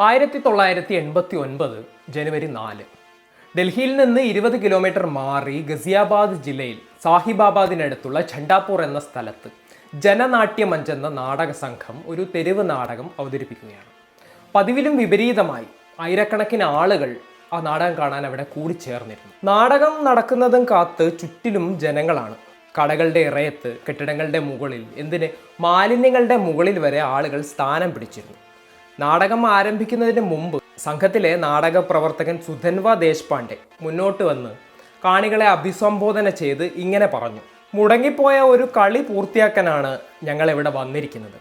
ആയിരത്തി തൊള്ളായിരത്തി എൺപത്തി ഒൻപത് ജനുവരി നാല്. ഡൽഹിയിൽ നിന്ന് ഇരുപത് കിലോമീറ്റർ മാറി ഗസിയാബാദ് ജില്ലയിൽ സാഹിബാബാദിനടുത്തുള്ള ഝണ്ടാപൂർ എന്ന സ്ഥലത്ത് ജനനാട്യമഞ്ച് എന്ന നാടക സംഘം ഒരു തെരുവ് നാടകം അവതരിപ്പിക്കുകയാണ്. പതിവിലും വിപരീതമായി ആയിരക്കണക്കിന് ആളുകൾ ആ നാടകം കാണാൻ അവിടെ കൂടിച്ചേർന്നിരുന്നു. നാടകം നടക്കുന്നതും കാത്ത് ചുറ്റിലും ജനങ്ങളാണ്. കടകളുടെ ഇറയത്ത് കെട്ടിടങ്ങളുടെ മുകളിൽ എന്തിന്? മാലിന്യങ്ങളുടെ മുകളിൽ വരെ ആളുകൾ സ്ഥാനം പിടിച്ചിരുന്നു. നാടകം ആരംഭിക്കുന്നതിന് മുമ്പ് സംഘത്തിലെ നാടക പ്രവർത്തകൻ സുധൻവ ദേശ്പാണ്ഡെ മുന്നോട്ട് വന്ന് കാണികളെ അഭിസംബോധന ചെയ്ത് ഇങ്ങനെ പറഞ്ഞു. മുടങ്ങിപ്പോയ ഒരു കളി പൂർത്തിയാക്കാനാണ് ഞങ്ങൾ ഇവിടെ വന്നിരിക്കുന്നത്.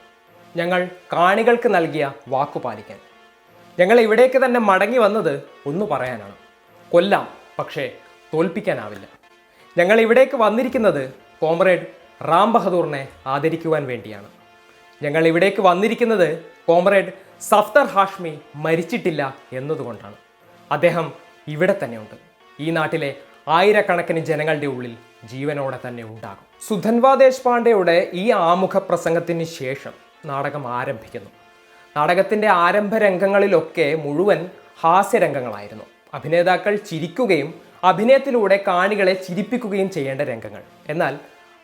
ഞങ്ങൾ കാണികൾക്ക് നൽകിയ വാക്കു പാലിക്കാൻ. ഞങ്ങൾ ഇവിടേക്ക് തന്നെ മടങ്ങി വന്നത് ഒന്ന് പറയാനാണ്. കൊല്ലാം പക്ഷേ തോൽപ്പിക്കാനാവില്ല. ഞങ്ങൾ ഇവിടേക്ക് വന്നിരിക്കുന്നത് കോമ്രേഡ് റാം ബഹദൂറിനെ ആദരിക്കുവാൻ വേണ്ടിയാണ്. ഞങ്ങൾ ഇവിടേക്ക് വന്നിരിക്കുന്നത് കോമ്രേഡ് സഫ്തർ ഹാഷ്മി മരിച്ചിട്ടില്ല എന്നതുകൊണ്ടാണ്. അദ്ദേഹം ഇവിടെ തന്നെയുണ്ട്. ഈ നാട്ടിലെ ആയിരക്കണക്കിന് ജനങ്ങളുടെ ഉള്ളിൽ ജീവനോടെ തന്നെ ഉണ്ടാകും. സുധൻവാ ദേശ്പാണ്ഡെയുടെ ഈ ആമുഖ പ്രസംഗത്തിന് ശേഷം നാടകം ആരംഭിക്കുന്നു. നാടകത്തിന്റെ ആരംഭ രംഗങ്ങളിലൊക്കെ മുഴുവൻ ഹാസ്യരംഗങ്ങളായിരുന്നു. അഭിനേതാക്കൾ ചിരിക്കുകയും അഭിനയത്തിലൂടെ കാണികളെ ചിരിപ്പിക്കുകയും ചെയ്യേണ്ട രംഗങ്ങൾ. എന്നാൽ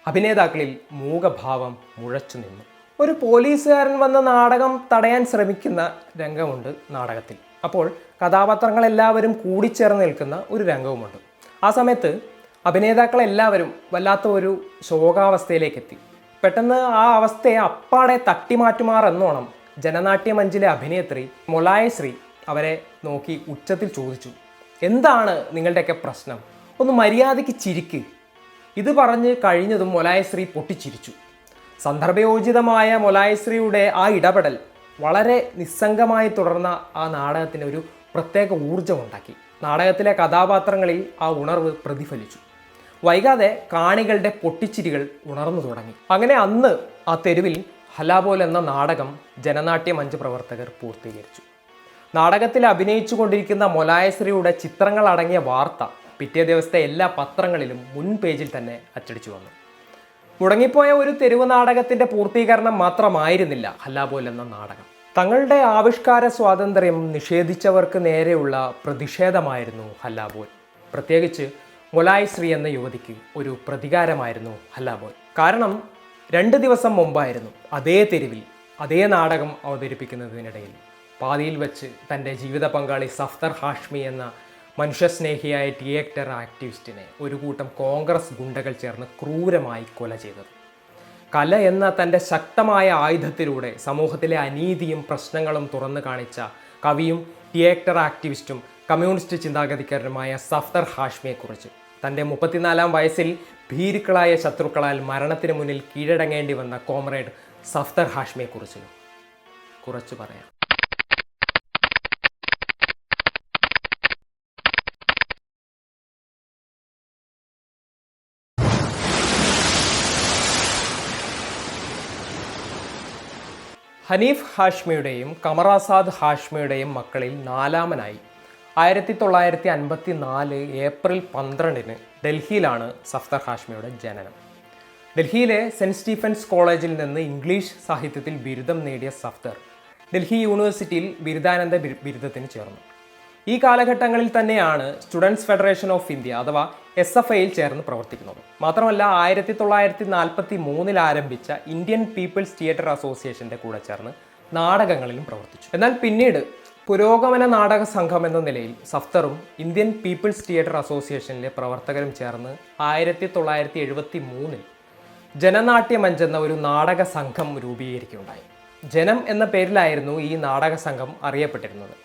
അഭിനേതാക്കളിൽ മൂകഭാവം മുഴച്ചു നിന്നു. ഒരു പോലീസുകാരൻ വന്ന നാടകം തടയാൻ ശ്രമിക്കുന്ന രംഗമുണ്ട് നാടകത്തിൽ. അപ്പോൾ കഥാപാത്രങ്ങളെല്ലാവരും കൂടിച്ചേർന്ന് നിൽക്കുന്ന ഒരു രംഗവുമുണ്ട്. ആ സമയത്ത് അഭിനേതാക്കളെല്ലാവരും വല്ലാത്ത ഒരു ശോകാവസ്ഥയിലേക്ക് എത്തി പെട്ടെന്ന് ആ അവസ്ഥയെ അപ്പാടെ തട്ടിമാറ്റുമാർ എന്നോണം ജനനാട്യമഞ്ചിലെ അഭിനേത്രി മൊലായ ശ്രീ അവരെ നോക്കി ഉച്ചത്തിൽ ചോദിച്ചു എന്താണ് നിങ്ങളുടെയൊക്കെ പ്രശ്നം? ഒന്ന് മര്യാദയ്ക്ക് ചിരിക്ക്. ഇത് പറഞ്ഞ് കഴിഞ്ഞതും മൊലായശ്രീ പൊട്ടിച്ചിരിച്ചു. സന്ദർഭയോചിതമായ മൊലായശ്രീയുടെ ആ ഇടപെടൽ വളരെ നിസ്സംഗമായി തുടർന്ന ആ നാടകത്തിന് ഒരു പ്രത്യേക ഊർജമുണ്ടാക്കി. നാടകത്തിലെ കഥാപാത്രങ്ങളിൽ ആ ഉണർവ് പ്രതിഫലിച്ചു. വൈകാതെ കാണികളുടെ പൊട്ടിച്ചിരികൾ ഉണർന്നു തുടങ്ങി. അങ്ങനെ അന്ന് ആ തെരുവിൽ ഹലാബോൽ എന്ന നാടകം ജനനാട്യ മഞ്ച് പ്രവർത്തകർ പൂർത്തീകരിച്ചു. നാടകത്തിൽ അഭിനയിച്ചു കൊണ്ടിരിക്കുന്ന മൊലായശ്രീയുടെ ചിത്രങ്ങളടങ്ങിയ വാർത്ത പിറ്റേ ദിവസത്തെ എല്ലാ പത്രങ്ങളിലും മുൻ പേജിൽ തന്നെ അച്ചടിച്ചു വന്നു. മുടങ്ങിപ്പോയ ഒരു തെരുവ് നാടകത്തിന്റെ പൂർത്തീകരണം മാത്രമായിരുന്നില്ല. ഹല്ലാബോൽ എന്ന നാടകം. തങ്ങളുടെ ആവിഷ്കാര സ്വാതന്ത്ര്യം നിഷേധിച്ചവർക്ക് നേരെയുള്ള പ്രതിഷേധമായിരുന്നു ഹല്ലാബോൽ പ്രത്യേകിച്ച് മൊലായ് ശ്രീ എന്ന യുവതിക്ക് ഒരു പ്രതികാരമായിരുന്നു ഹല്ലാബോൽ കാരണം രണ്ട് ദിവസം മുമ്പായിരുന്നു അതേ തെരുവിൽ അതേ നാടകം അവതരിപ്പിക്കുന്നതിനിടയിൽ. പാതിയിൽ വെച്ച് തന്റെ ജീവിത പങ്കാളി സഫ്തർ ഹാഷ്മി എന്ന മനുഷ്യസ്നേഹിയായ തിയേറ്റർ ആക്ടിവിസ്റ്റിനെ ഒരു കൂട്ടം കോൺഗ്രസ് ഗുണ്ടകൾ ചേർന്ന് ക്രൂരമായി കൊല ചെയ്തത്. കല എന്ന തന്റെ ശക്തമായ ആയുധത്തിലൂടെ സമൂഹത്തിലെ അനീതിയും പ്രശ്നങ്ങളും തുറന്നു കാണിച്ച കവിയും തിയേറ്റർ ആക്ടിവിസ്റ്റും കമ്മ്യൂണിസ്റ്റ് ചിന്താഗതിക്കാരനുമായ സഫ്തർ ഹാഷ്മിയെക്കുറിച്ച്. തന്റെ മുപ്പത്തിനാലാം വയസ്സിൽ ഭീരുക്കളായ ശത്രുക്കളാൽ മരണത്തിന് മുന്നിൽ കീഴടങ്ങേണ്ടി വന്ന കോമ്രേഡ് സഫ്തർ ഹാഷ്മിയെക്കുറിച്ചും കുറച്ച് പറയാം. ഹനീഫ് ഹാഷ്മിയുടെയും കമറാസാദ് ഹാഷ്മിയുടെയും മക്കളിൽ നാലാമനായി. ആയിരത്തി തൊള്ളായിരത്തി അൻപത്തി നാല് ഏപ്രിൽ പന്ത്രണ്ടിന് ഡൽഹിയിലാണ് സഫ്തർ ഹാഷ്മിയുടെ ജനനം. ഡൽഹിയിലെ സെന്റ് സ്റ്റീഫൻസ് കോളേജിൽ നിന്ന് ഇംഗ്ലീഷ് സാഹിത്യത്തിൽ ബിരുദം നേടിയ സഫ്തർ ഡൽഹി യൂണിവേഴ്സിറ്റിയിൽ ബിരുദാനന്ദ ബിരുദത്തിന് ചേർന്നു. ഈ കാലഘട്ടങ്ങളിൽ തന്നെയാണ് സ്റ്റുഡൻസ് ഫെഡറേഷൻ ഓഫ് ഇന്ത്യ അഥവാ എസ് എഫ് ഐയിൽ ചേർന്ന് പ്രവർത്തിക്കുന്നത്. മാത്രമല്ല ആയിരത്തി തൊള്ളായിരത്തി നാൽപ്പത്തി മൂന്നിൽ ആരംഭിച്ച ഇന്ത്യൻ പീപ്പിൾസ് തിയേറ്റർ അസോസിയേഷന്റെ കൂടെ ചേർന്ന് നാടകങ്ങളിലും പ്രവർത്തിച്ചു. എന്നാൽ പിന്നീട് പുരോഗമന നാടക സംഘം എന്ന നിലയിൽ സഫ്തറും ഇന്ത്യൻ പീപ്പിൾസ് തിയേറ്റർ അസോസിയേഷനിലെ പ്രവർത്തകരും ചേർന്ന് ആയിരത്തി തൊള്ളായിരത്തി എഴുപത്തി മൂന്നിൽ ജനനാട്യമഞ്ച് എന്ന ഒരു നാടക സംഘം രൂപീകരിക്കുകയുണ്ടായി. ജനം എന്ന പേരിലായിരുന്നു ഈ നാടക സംഘം അറിയപ്പെട്ടിരുന്നത്.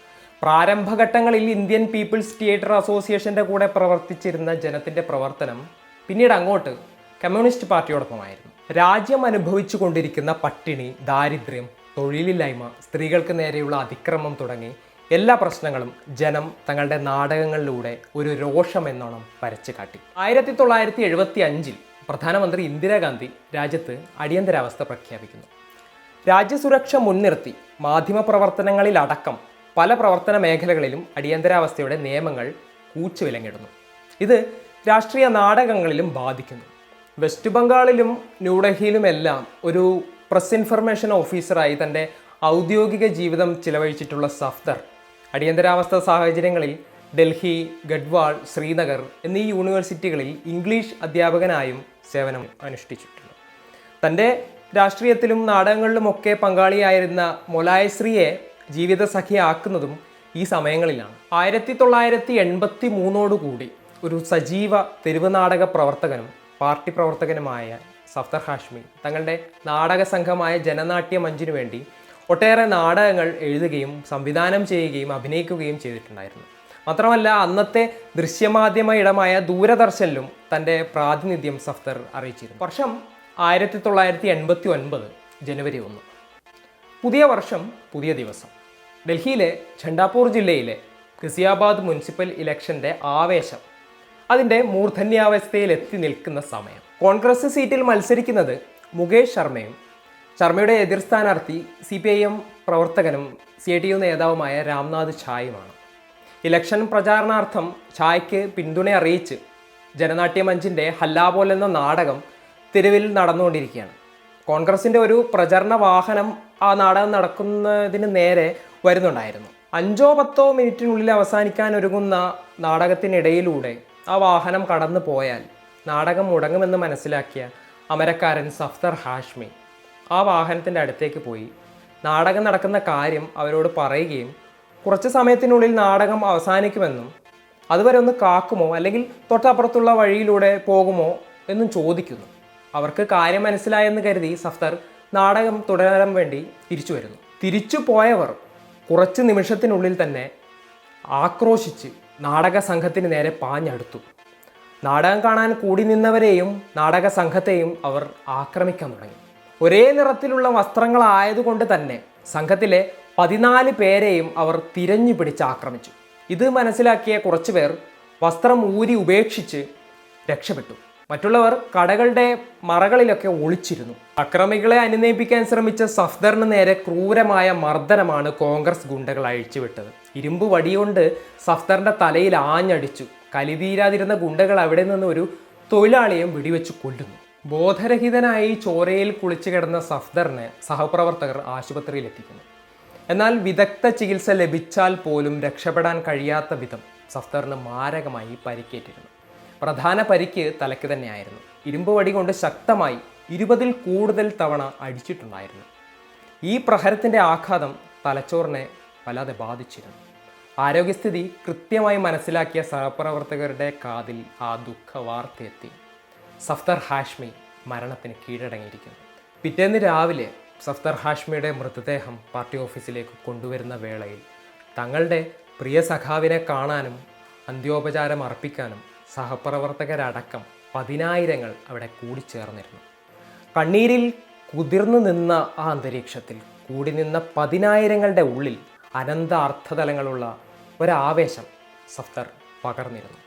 പ്രാരംഭഘട്ടങ്ങളിൽ ഇന്ത്യൻ പീപ്പിൾസ് തിയേറ്റർ അസോസിയേഷന്റെ കൂടെ പ്രവർത്തിച്ചിരുന്ന ജനത്തിന്റെ പ്രവർത്തനം പിന്നീട് അങ്ങോട്ട് കമ്മ്യൂണിസ്റ്റ് പാർട്ടിയോടൊപ്പമായിരുന്നു. രാജ്യം അനുഭവിച്ചു കൊണ്ടിരിക്കുന്ന പട്ടിണി ദാരിദ്ര്യം തൊഴിലില്ലായ്മ സ്ത്രീകൾക്ക് നേരെയുള്ള അതിക്രമം തുടങ്ങി എല്ലാ പ്രശ്നങ്ങളും ജനം തങ്ങളുടെ നാടകങ്ങളിലൂടെ ഒരു രോഷം എന്നോണം വരച്ചു കാട്ടി. ആയിരത്തി തൊള്ളായിരത്തി എഴുപത്തി അഞ്ചിൽ പ്രധാനമന്ത്രി ഇന്ദിരാഗാന്ധി രാജ്യത്ത് അടിയന്തരാവസ്ഥ പ്രഖ്യാപിക്കുന്നു. രാജ്യസുരക്ഷ മുൻനിർത്തി മാധ്യമപ്രവർത്തനങ്ങളിലടക്കം പല പ്രവർത്തന മേഖലകളിലും അടിയന്തരാവസ്ഥയുടെ നിയമങ്ങൾ കൂച്ചുവിലങ്ങിടുന്നു. ഇത് രാഷ്ട്രീയ നാടകങ്ങളിലും ബാധിക്കുന്നു. വെസ്റ്റ് ബംഗാളിലും ന്യൂഡൽഹിയിലുമെല്ലാം ഒരു പ്രസ് ഇൻഫർമേഷൻ ഓഫീസറായി തന്റെ ഔദ്യോഗിക ജീവിതം ചിലവഴിച്ചിട്ടുള്ള സഫ്ദർ. അടിയന്തരാവസ്ഥ സാഹചര്യങ്ങളിൽ ഡൽഹി ഗഡ്വാൾ ശ്രീനഗർ എന്നീ യൂണിവേഴ്സിറ്റികളിൽ ഇംഗ്ലീഷ് അധ്യാപകനായും സേവനം അനുഷ്ഠിച്ചിട്ടുണ്ട്. തന്റെ രാഷ്ട്രീയത്തിലും നാടകങ്ങളിലുമൊക്കെ പങ്കാളിയായിരുന്ന മൊലായശ്രീയെ ജീവിതസഖിയാക്കുന്നതും ഈ സമയങ്ങളിലാണ്. ആയിരത്തി തൊള്ളായിരത്തി എൺപത്തി മൂന്നോടുകൂടി ഒരു സജീവ തെരുവ് നാടക പ്രവർത്തകനും പാർട്ടി പ്രവർത്തകനുമായ സഫ്തർ ഹാഷ്മി തങ്ങളുടെ നാടക സംഘമായ ജനനാട്യ മഞ്ചിനു വേണ്ടി ഒട്ടേറെ നാടകങ്ങൾ എഴുതുകയും സംവിധാനം ചെയ്യുകയും അഭിനയിക്കുകയും ചെയ്തിട്ടുണ്ടായിരുന്നു. മാത്രമല്ല അന്നത്തെ ദൃശ്യമാധ്യമ ഇടമായ ദൂരദർശനിലും തന്റെ പ്രാതിനിധ്യം സഫ്തർ അറിയിച്ചിരുന്നു. വർഷം ആയിരത്തി തൊള്ളായിരത്തി എൺപത്തി ഒൻപത് ജനുവരി ഒന്ന്. പുതിയ വർഷം പുതിയ ദിവസം. ഡൽഹിയിലെ ഝണ്ടാപൂർ ജില്ലയിലെ ഖസിയാബാദ് മുനിസിപ്പൽ ഇലക്ഷന്റെ ആവേശം. അതിന്റെ മൂർധന്യാവസ്ഥയിൽ എത്തി നിൽക്കുന്ന സമയം. കോൺഗ്രസ് സീറ്റിൽ മത്സരിക്കുന്നത് മുകേഷ് ശർമ്മയും ശർമ്മയുടെ എതിർ സ്ഥാനാർത്ഥി സി പി ഐ എം പ്രവർത്തകനും സി ഐ ടി യു നേതാവുമായ രാംനാഥ് ഛായുമാണ് ഇലക്ഷൻ പ്രചാരണാർത്ഥം ഛായ്ക്ക് പിന്തുണ അറിയിച്ച് ജനനാട്യ മഞ്ചിന്റെ ഹല്ലാബോൽ എന്ന നാടകം തെരുവിൽ നടന്നുകൊണ്ടിരിക്കുകയാണ്. കോൺഗ്രസിന്റെ ഒരു പ്രചരണ വാഹനം ആ നാടകം നടക്കുന്നതിന് നേരെ വരുന്നുണ്ടായിരുന്നു. അഞ്ചോ പത്തോ മിനിറ്റിനുള്ളിൽ അവസാനിക്കാൻ ഒരുങ്ങുന്ന നാടകത്തിനിടയിലൂടെ ആ വാഹനം കടന്നു പോയാൽ നാടകം മുടങ്ങുമെന്ന് മനസ്സിലാക്കിയ അമരക്കാരൻ സഫ്തർ ഹാഷ്മി ആ വാഹനത്തിന്റെ അടുത്തേക്ക് പോയി. നാടകം നടക്കുന്ന കാര്യം അവരോട് പറയുകയും കുറച്ച് സമയത്തിനുള്ളിൽ നാടകം അവസാനിക്കുമെന്നും അതുവരെ ഒന്ന് കാക്കുമോ അല്ലെങ്കിൽ തൊട്ടപ്പുറത്തുള്ള വഴിയിലൂടെ പോകുമോ എന്നും ചോദിക്കുന്നു. അവർക്ക് കാര്യം മനസ്സിലായെന്ന് കരുതി സഫ്തർ നാടകം തുടരാൻ വേണ്ടി തിരിച്ചു വരുന്നു. തിരിച്ചു പോയവർ കുറച്ച് നിമിഷത്തിനുള്ളിൽ തന്നെ ആക്രോശിച്ച് നാടക സംഘത്തിന് നേരെ പാഞ്ഞടുത്തു. നാടകം കാണാൻ കൂടി നിന്നവരെയും നാടക സംഘത്തെയും അവർ ആക്രമിക്കാൻ തുടങ്ങി. ഒരേ നിറത്തിലുള്ള വസ്ത്രങ്ങളായതുകൊണ്ട് തന്നെ സംഘത്തിലെ പതിനാല് പേരെയും അവർ തിരഞ്ഞു പിടിച്ച് ആക്രമിച്ചു. ഇത് മനസ്സിലാക്കിയ കുറച്ചുപേർ വസ്ത്രം ഊരി ഉപേക്ഷിച്ച് രക്ഷപ്പെട്ടു. മറ്റുള്ളവർ കടകളുടെ മറകളിലൊക്കെ ഒളിച്ചിരുന്നു. അക്രമികളെ അനുനയിപ്പിക്കാൻ ശ്രമിച്ച സഫ്ദറിന് നേരെ ക്രൂരമായ മർദ്ദനമാണ് കോൺഗ്രസ് ഗുണ്ടകൾ അഴിച്ചുവിട്ടത്. ഇരുമ്പ് വടികൊണ്ട് സഫ്ദറിന്റെ തലയിൽ ആഞ്ഞടിച്ചു. കലിതീരാതിരുന്ന ഗുണ്ടകൾ അവിടെ നിന്ന് ഒരു തൊഴിലാളിയും വെടിവെച്ച് കൊല്ലുന്നു. ബോധരഹിതനായി ചോരയിൽ കുളിച്ചു കിടന്ന സഫ്ദറിനെ സഹപ്രവർത്തകർ ആശുപത്രിയിൽ എത്തിക്കുന്നു. എന്നാൽ വിദഗ്ധ ചികിത്സ ലഭിച്ചാൽ പോലും രക്ഷപ്പെടാൻ കഴിയാത്ത വിധം സഫ്ദറിന് മാരകമായി പരിക്കേറ്റിരുന്നു. പ്രധാന പരിക്ക് തലയ്ക്ക് തന്നെയായിരുന്നു. ഇരുമ്പ് വടി കൊണ്ട് ശക്തമായി ഇരുപതിൽ കൂടുതൽ തവണ അടിച്ചിട്ടുണ്ടായിരുന്നു. ഈ പ്രഹരത്തിന്റെ ആഘാതം തലച്ചോറിനെ വല്ലാതെ ബാധിച്ചിരുന്നു. ആരോഗ്യസ്ഥിതി കൃത്യമായി മനസ്സിലാക്കിയ സഹപ്രവർത്തകരുടെ കാതിൽ ആ ദുഃഖ വാർത്തയെത്തി സഫ്തർ ഹാഷ്മി മരണത്തിന് കീഴടങ്ങിയിരിക്കുന്നു. പിറ്റേന്ന് രാവിലെ സഫ്തർ ഹാഷ്മിയുടെ മൃതദേഹം പാർട്ടി ഓഫീസിലേക്ക് കൊണ്ടുവരുന്ന വേളയിൽ തങ്ങളുടെ പ്രിയ സഖാവിനെ കാണാനും അന്ത്യോപചാരം അർപ്പിക്കാനും സഹപ്രവർത്തകരടക്കം പതിനായിരങ്ങൾ അവിടെ കൂടിച്ചേർന്നിരുന്നു. കണ്ണീരിൽ കുതിർന്നു നിന്ന ആ അന്തരീക്ഷത്തിൽ കൂടി നിന്ന പതിനായിരങ്ങളുടെ ഉള്ളിൽ അനന്ത അർത്ഥതലങ്ങളുള്ള ഒരാവേശം സഫ്തർ പകർന്നിരുന്നു.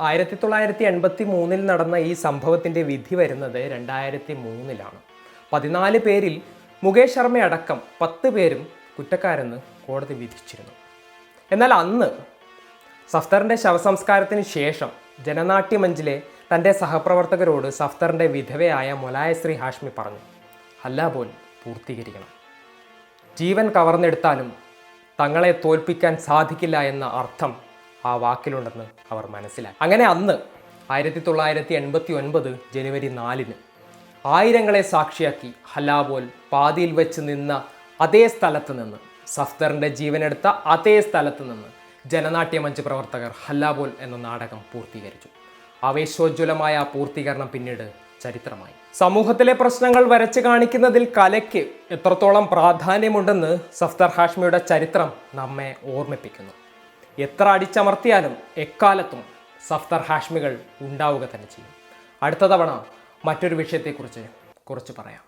ആയിരത്തി തൊള്ളായിരത്തി എൺപത്തി മൂന്നിൽ നടന്ന ഈ സംഭവത്തിന്റെ വിധി വരുന്നത് രണ്ടായിരത്തി മൂന്നിലാണ് പതിനാല് പേരിൽ മുകേഷ് ശർമ്മ അടക്കം പത്ത് പേരും കുറ്റക്കാരെന്ന് കോടതി വിധിച്ചിരുന്നു. എന്നാൽ അന്ന് സഫ്തറിന്റെ ശവസംസ്കാരത്തിന് ശേഷം ജനനാട്യമഞ്ചിലെ തന്റെ സഹപ്രവർത്തകരോട് സഫ്തറിന്റെ വിധവയായ മൊലായശ്രീ ഹാഷ്മി പറഞ്ഞു ഹല്ലാബോൽ പൂർത്തീകരിക്കണം. ജീവൻ കവർന്നെടുത്താലും തങ്ങളെ തോൽപ്പിക്കാൻ സാധിക്കില്ല എന്ന അർത്ഥം ആ വാക്കിലുണ്ടെന്ന് അവർ മനസ്സിലാക്കി. അങ്ങനെ അന്ന് ആയിരത്തി തൊള്ളായിരത്തി എൺപത്തി ഒൻപത് ജനുവരി നാലിന് ആയിരങ്ങളെ സാക്ഷിയാക്കി ഹലാബോൽ പാതിയിൽ വെച്ച് നിന്ന അതേ സ്ഥലത്ത് നിന്ന് സഫ്തറിന്റെ ജീവനെടുത്ത അതേ സ്ഥലത്ത് നിന്ന് ജനനാട്യ മഞ്ച് പ്രവർത്തകർ ഹല്ലാബോൽ എന്ന നാടകം പൂർത്തീകരിച്ചു. ആവേശോജ്വലമായ പൂർത്തീകരണം പിന്നീട് ചരിത്രമായി. സമൂഹത്തിലെ പ്രശ്നങ്ങൾ വരച്ച് കാണിക്കുന്നതിൽ കലയ്ക്ക് എത്രത്തോളം പ്രാധാന്യമുണ്ടെന്ന് സഫ്തർ ഹാഷ്മിയുടെ ചരിത്രം നമ്മെ ഓർമ്മിപ്പിക്കുന്നു. എത്ര അടിച്ചമർത്തിയാലും എക്കാലത്തും സഫ്തർ ഹാഷ്മികൾ ഉണ്ടാവുക തന്നെ ചെയ്യും. അടുത്ത തവണ മറ്റൊരു വിഷയത്തെക്കുറിച്ച് കുറച്ച് പറയാം.